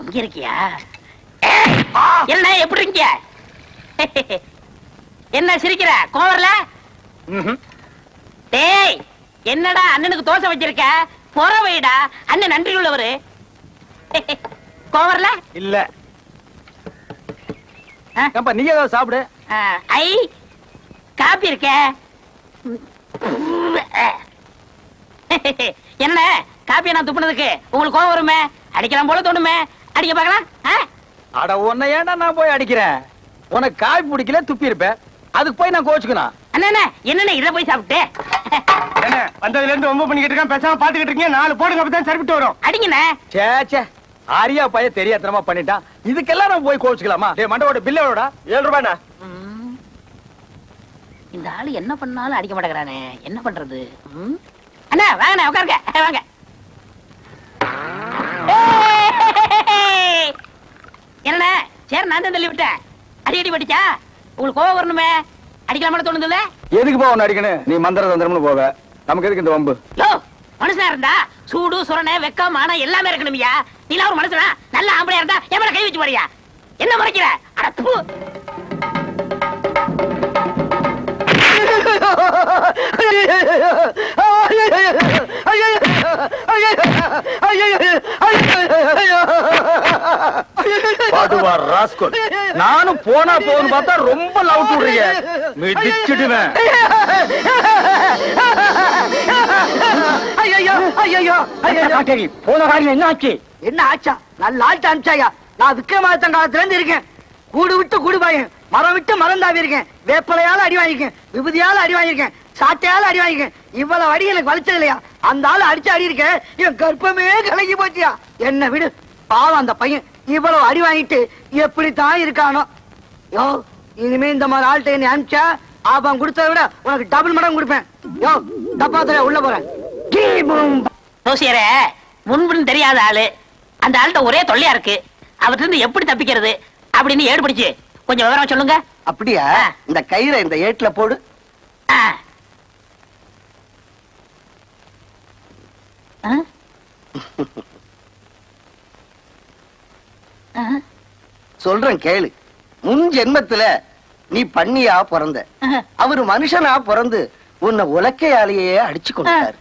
இங்க இருக்கியா? என்ன எப்படி இருக்கிய? என்ன சிரிக்கிற? கோவர்ல. டேய் என்னடா அண்ணனுக்கு தோசை வச்சிருக்க? பொற வைடா அண்ணன் நன்றி உள்ளவரு. கோவர்ல இல்ல. நீ ஏதாவது சாப்பிடு. ஐ காப்பி இருக்க. என்ன? காப்பியை நான் துப்புனதுக்கு உங்களுக்கு கோவம் வருமே? அடிக்கலாம் போல தோணுமே? அடிக்க பார்க்கலாம்? அட உன்னை ஏன்டா நான் போய் அடிக்கிறேன்? உனக்கு காய் பிடிக்கல துப்பி இருப்பேன் அதுக்கு போய் நான் கோச்சுக்கணும். அண்ணா அண்ணா, என்னண்ணே இதை போய் சாப்பிட்டு? என்ன வந்ததுல இருந்து ரொம்ப பண்ணிக்கிட்டு இருக்கேன். பேசாம பாத்துக்கிட்டு இருக்கீங்க. நாலு போடுங்க அப்பதான் சரிவிட்டு வரும். அடிங்கண்ணே. சே சே ஆரியா பைய தெரியாதனமா பண்ணிட்டான். இதுக்கெல்லாம் நம்ம போய் கோச்சுக்கலாமா? டேய் மண்டவோட பில்லோட ஏழு ரூபாய்ண்ணா ம். இந்த ஆளு என்ன பண்ணாலும் அடிக்க மாட்டேங்கிறானே. என்ன பண்றது? அண்ணா வாங்கண்ணே உட்காருங்க. வாங்க! என்னண்ணே சரி நான் தான் தள்ளி விட்டேன் அடி அடி படிச்சா உங்களுக்கு கோவம் வரணுமே? அடிக்கலாமா தோணுதுல்ல? எதுக்கு போ உன்னை அடிக்கணும்? நீ மந்திர தந்திரம்னு போவ. நமக்கு எதுக்கு இந்த வம்பு? யோ மனுஷனா இருந்தா சூடு சுரணை வெக்கம் மானம் எல்லாமே இருக்கணும்யா? நீலாம் ஒரு மனுஷனா? நல்ல ஆம்பளையா இருந்தா மேல கை வச்சு போறியா என்ன முறைக்கிற? அட பாடுவார் ராஸ்கோல். நானும் போனா போன்னு பார்த்தா ரொம்ப லவ் விடுறீங்க. மிதிச்சிடுவேன் ஐயோ ஐயோ காட்டேரி போன காரியம் என்ன ஆச்சு? என்ன ஆச்சா? நல்ல ஆட்சி அனுப்பிச்சாயா நான் விக்ரமாதித்தன் காலத்துல இருந்து இருக்கேன். கூடு விட்டு கூடு பாயன். மரம் விட்டு மரம் தாவி இருக்கேன். வேப்பலையால அடி வாங்கியிருக்கேன். விபூதியால அடி வாங்கியிருக்கேன். சாட்டையால அடி வாங்கியிருக்கேன். இவ்வளவு அடி எனக்கு வலிச்சது இல்லையா? அந்த ஆளு அடிச்சு அடி இருக்கேன் என் கர்ப்பமே கலங்கி போச்சியா? என்ன விடு. பாவம் அந்த பையன் இவ்வளவு அடி வாங்கிட்டு எப்படித்தான் இருக்கானோ. யோ இனிமே இந்த மாதிரி ஆள்கிட்ட என்னை அனுப்பிச்சா ஆபம் கொடுத்ததை விட உனக்கு டபுள் மடங்கு கொடுப்பேன். யோ டப்பாத்துல உள்ள போறேன். ஜோசியரே முன்புன்னு தெரியாத ஆளு. அந்த ஆள்கிட்ட ஒரே தொல்லையா இருக்கு. அவர்கிட்ட இருந்து எப்படி தப்பிக்கிறது? அப்படின்னு ஏடு பிடிச்சு கொஞ்சம் விவரம் சொல்லுங்க. அப்படியா. இந்த கயிறை இந்த ஏட்டுல போடு ஆ. ஆ? ஆ? சொல்றேன் கேளு. முன் ஜென்மத்துல நீ பண்ணியா பிறந்த. அவரு மனுஷனா பிறந்து உன்னை உலக்கையாலேயே அடிச்சு கொண்டாரு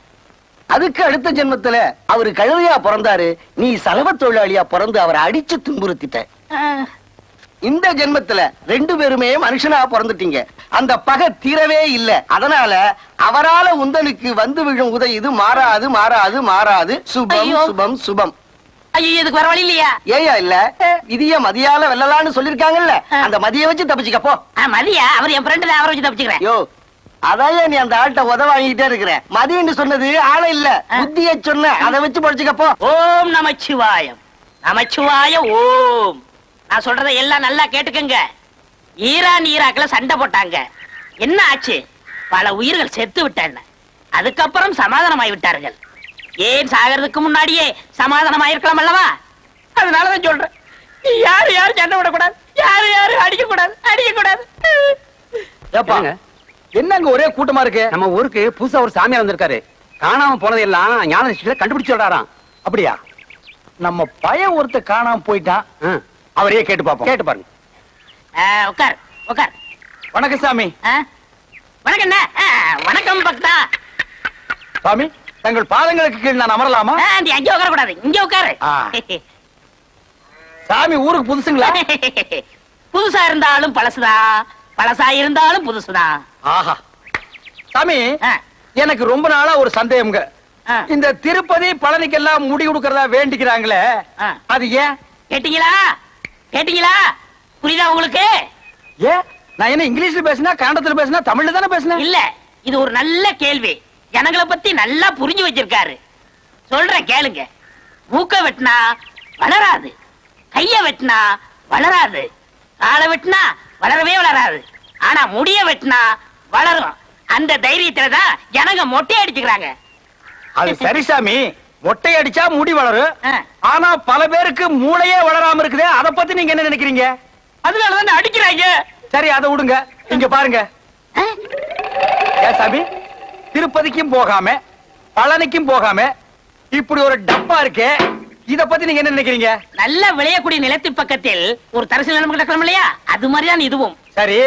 அதுக்கு அடுத்த ஜென்மத்துல அவரு கழுதையா பிறந்தாரு. நீ சலவ தொழிலாளியா பிறந்து அவரை அடிச்சு துன்புறுத்திட்ட. இந்த ஜென்மத்துல ரெண்டு பேருமே மனுஷனா பிறந்துட்டீங்க. அந்த பகை தீரவே இல்ல. அதனால அவரால உந்தனுக்கு வந்து விழும் உதை இது மாறாது மாறாது மாறாது. சுபம். சுபம் சுபம். ஐயோ இதுக்கு வர வழி இல்லையா? ஏயா இல்ல. விதிய மதியால வெல்லலாம்னு சொல்லிருக்காங்கல்ல. அந்த மதிய வச்சு தப்பிச்சுக்க போ. மதியா? அவர் என் ஃப்ரெண்டு அவரை வச்சு தப்பிச்சுக்கிறேன். யோ அதான் நீ அந்த ஆள்கிட்ட உத வாங்கிட்டே இருக்கிற? மதியன்னு சொன்னது ஆள இல்ல. புத்திய சொன்ன. அதை வச்சு படிச்சுக்க போ. ஓம் நமச்சிவாயம். நமச்சிவாய ஓம். நான் சொல்றதை எல்லாம் நல்லா கேட்டுக்கங்க. ஈரான் ஈராக்ல சண்டை போட்டாங்க. என்ன ஆச்சு? பல உயிர்கள் செத்து விட்டன. அதுக்கப்புறம் சமாதானமாய் விட்டார்கள். ஏன் சாகிறதுக்கு முன்னாடியே சமாதானமாயிருக்கலாம் அல்லவா? அதனாலதான் சொல்றேன். யாரு யாரும் சண்டை விடக்கூடாது யாரு யாரும் அடிக்க கூடாது அடிக்க கூடாது என்னங்க? ஒரே கூட்டமா இருக்கு? நம்ம ஊருக்கு புதுசா ஒரு சாமியார் வந்திருக்காரு. காணாம போனதெல்லாம் ஞான கண்டுபிடிச்சு சொல்றாராம். அப்படியா? நம்ம பையன் ஒருத்த காணாம போயிட்டான். ஆ, அவரையே கேட்டு பாப்போம் கேட்டு பாருங்க. உட்கார் உட்கார் வணக்கம் சாமி? வணக்கம் வணக்கம் பக்தா. சாமி தங்கள் பாதங்களுக்கு கீழ் நான் அமரலாமா? அங்கே உட்கார கூடாது இங்க உட்காரு. சாமி ஊருக்கு புதுசுங்களா? புதுசா இருந்தாலும் பழசுதான் பழசா இருந்தாலும் புதுசுதான் ஆஹா. சாமி எனக்கு ரொம்ப நாளா ஒரு சந்தேகம்ங்க. இந்த திருப்பதி பழனிக்கெல்லாம் முடி கொடுக்கறதா வேண்டிக்கிறாங்களே. அது ஏன்? கேட்டீங்களா? கேட்டீங்களா? புரியுதா உங்களுக்கு? ஏன் நான் என்ன இங்கிலீஷ்ல பேசினா கன்னடத்துல பேசினா தமிழ்ல தானே பேசினேன்? இல்ல இது ஒரு நல்ல கேள்வி. ஜனங்களை பத்தி நல்லா புரிஞ்சு வச்சிருக்காரு. சொல்றேன் கேளுங்க. மூக்க வெட்டினா வளராது. கைய வெட்டினா வளராது. காலை வெட்டினா வளரவே வளராது. ஆனா முடிய வெட்டினா வளரும். அந்த தைரியத்துல தான் ஜனங்க மொட்டை அடிச்சுக்கிறாங்க. அது சரி சாமி. மொட்டை அடிச்சா முடி வளரும். ஆனா பல பேருக்கு மூளையே வளராம இருக்குதே. அத பத்தி நீங்க என்ன நினைக்கிறீங்க? அதனாலதான் அடிக்கிறாங்க. சரி அதை விடுங்க. இங்க பாருங்க. சாமி? திருப்பதிக்கும் போகாம பழனிக்கும் போகாம இப்படி ஒரு டப்பா இருக்கு. இத பத்தி நீங்க என்ன நினைக்கிறீங்க? நல்ல விளையக்கூடிய நிலத்து பக்கத்தில் ஒரு தரிசு நிலம் கிடக்கலாம் இல்லையா? அது மாதிரிதான் இதுவும். சரி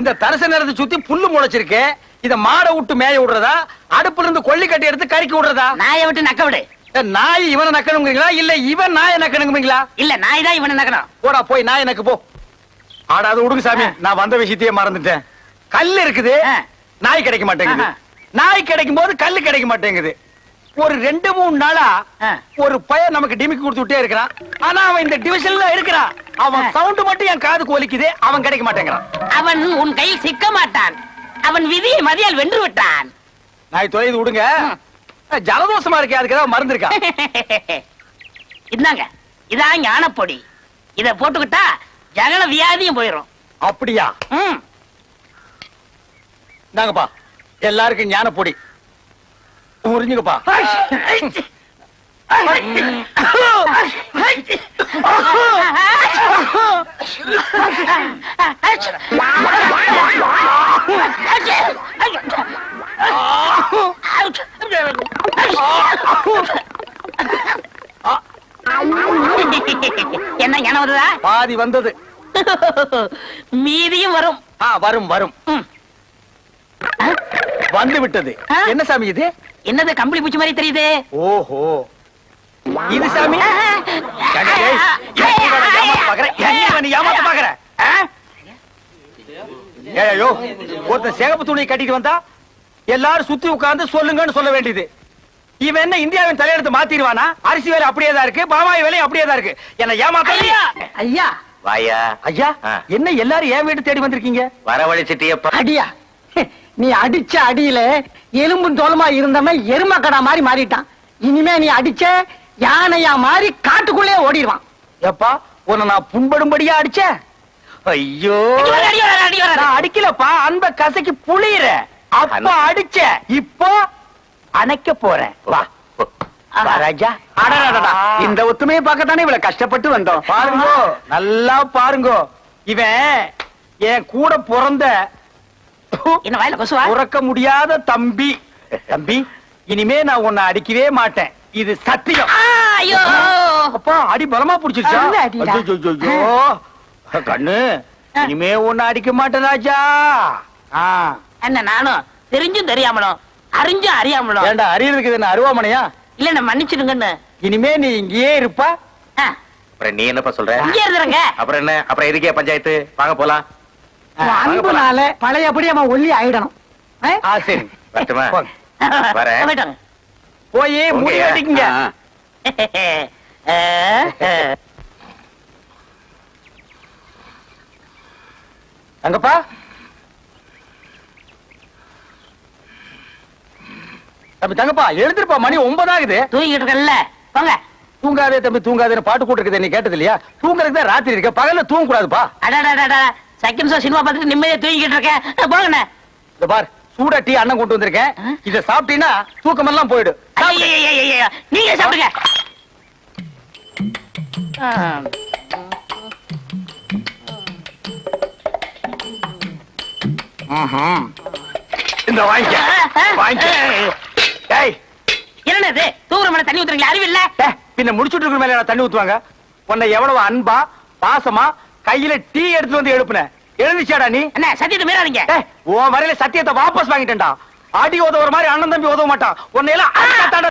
இந்த தரச நேரத்தை சுத்தி புல்லு முளைச்சிருக்கு. இத மாடை விட்டு மேய விடுறதா? அடுப்புல இருந்து கொல்லி கட்டி எடுத்து கறிக்கி விடுறதா? நாயை விட்டு நக்க விடு. நாய் இவனை நக்கணுங்கிறீங்களா? இல்ல இவன் நாயை நக்கணுங்கிறீங்களா? இல்ல நாய் தான் இவனை நக்கணும். போடா போய் நாய் எனக்கு போ. ஆட அது விடுங்க சாமி. நான் வந்த விஷயத்தையே மறந்துட்டேன். கல் இருக்குது. நாய் கிடைக்க மாட்டேங்குது. நாய் கிடைக்கும் போது கல்லு கிடைக்க மாட்டேங்குது. ஒரு ரெண்டு மூணு நாளா. ஒரு பையன் நமக்கு டிமிக்கி கொடுத்துட்டே இருக்கிறான். ஆனா அவன் இந்த டிவிஷன்ல இருக்கிறான். அவன். சவுண்ட் மட்டும் என் காதுக்கு ஒலிக்குது. அவன் கிடைக்க மாட்டேங்கிறான். அவன் உன் கையில் சிக்க மாட்டான். அவன் விதியை மதியால் வென்று விட்டான். நாய் தொலைது விடுங்க. ஜலதோஷமா இருக்கே அதுக்கு ஏதாவது மருந்து இருக்கா இந்தாங்க இதான் ஞானப்பொடி இத போட்டுக்கிட்டா ஜகல வியாதியும் போயிடும் அப்படியா. நாங்கப்பா எல்லாருக்கும் ஞான பொடி உறிஞ்சுங்கப்பா என்ன வருதா பாதி வந்தது. மீதியும் வரும். வரும் வரும். வந்து விட்டது? என்ன சாமி இது? என்னது கம்பளி பூச்சி மாதிரி தெரியுது? ஓஹோ. இது சாமி ஏண்டா டேய், ஏன் கூட நான் ஏமாத்த பாக்குற? ஏன் இவன் நீ ஏமாத்த பாக்குற? ஆ? ஏய், ஐயோ, ஒருத்தன் சிகப்பு துணியை கட்டிட்டு வந்தா எல்லாரும் சுத்தி உட்கார்ந்து சொல்லுங்கன்னு சொல்ல வேண்டியது இவன் என்ன இந்தியாவின் தலையெடுத்து மாத்திடுவானா அரிசி வேலை அப்படியே தான் இருக்கு பாமாய் வேலை அப்படியே தான் இருக்கு என்ன ஏமாத்த ஐயா! ஐயா வாயா ஐயா ஆ. என்ன எல்லாரும் என் வீட்டு தேடி வந்திருக்கீங்க வரவழைச்சிட்டியப்பா அடியா நீ அடிச்ச அடியில எலும்பும் தோலுமா இருந்தவன் எருமக்கடா மாதிரி மாறிட்டான் இனிமே நீ அடிச்ச யானையா மாறி காட்டுக்குள்ளே ஓடிடுவான். எப்பா உன்னை நான் புண்படும்படியா அடிச்சேன்? ஐயோ. நான் அடிக்கலப்பா அன்ப கசக்கி புளியற அப்ப அடிச்ச இப்போ அணைக்க போறேன். வா. ராஜா. இந்த ஒத்துமையை பார்க்கத்தானே இவ்வளவு கஷ்டப்பட்டு வந்தோம்? பாருங்க நல்லா பாருங்க. இவன் என் கூட பிறந்த உறக்க முடியாத தம்பி. தம்பி இனிமே நான் உன்னை அடிக்கவே மாட்டேன். இது சத்தியம். ஆ, ஐயோ. அப்பா அடி பலமா புடிச்சிருச்சா? கண்ணு இனிமே உன்னை அடிக்க மாட்டேன் ராஜா ஆ. என்ன நானும் தெரிஞ்சும் தெரியாமலும் அறிஞ்சும் அறியாமலும். ஏண்டா அறியறதுக்கு என்ன அருவாமனையா? இல்ல என்ன மன்னிச்சிடுங்கன்னு இனிமே நீ இங்கேயே இருப்ப. அப்புறம் நீ என்னப்பா சொல்ற? இங்கே இருந்துருங்க. அப்புறம் என்ன? அப்புறம் எதுக்கே பஞ்சாயத்து? வாங்க போலாம். அன்புனால பழையபடி அவன் ஒல்லி ஆயிடணும். ஆ? சரி. வரட்டுமா? வரேன். போய் முடி ஆ. அங்கப்பா. தம்பி தங்கப்பா எழுந்திருப்பா. மணி ஒன்பதாகுது தூங்கிட்டு இருக்கல்ல போங்க. தூங்காதே தம்பி தூங்காதேன்னு பாட்டு கூட்டு நீ கேட்டது இல்லையா தூங்குறதுக்கு தான் ராத்திரி இருக்க. பகல்ல தூங்க கூடாதுப்பா அடாடாடாடா செகண்ட் ஷோ சினிமா பார்த்துட்டு நிம்மதியா தூங்கிட்டு இருக்கேன். போங்கண்ணே. இந்த பார். சூடா டீ அண்ணன் கொண்டு வந்திருக்கேன்? இத சாப்பிட்டீங்கன்னா தூக்கம் எல்லாம் போயிடு சாப்பிடு. ஐயையையையைய, நீங்க சாப்பிடுங்க. இந்த டேய் என்னண்ணே இது? தூங்குற மேல தண்ணி ஊத்துறீங்களா? அறிவில்ல டேய், பின்ன முடிச்சுட்டு இருக்கிற மேல தண்ணி ஊத்துவாங்க? உன்னை எவ்வளவு அன்பா பாசமா கையில டீ எடுத்து வந்து எழுப்புன எழுந்துச்சாடா நீ? என்ன சத்தியத்தை மீறாதீங்க. உன் வரையில சத்தியத்தை வாபஸ் வாங்கிட்டேன்டா. அடி உதவுற மாதிரி அண்ணன் தம்பி உதவ மாட்டான். உன்னை எல்லாம்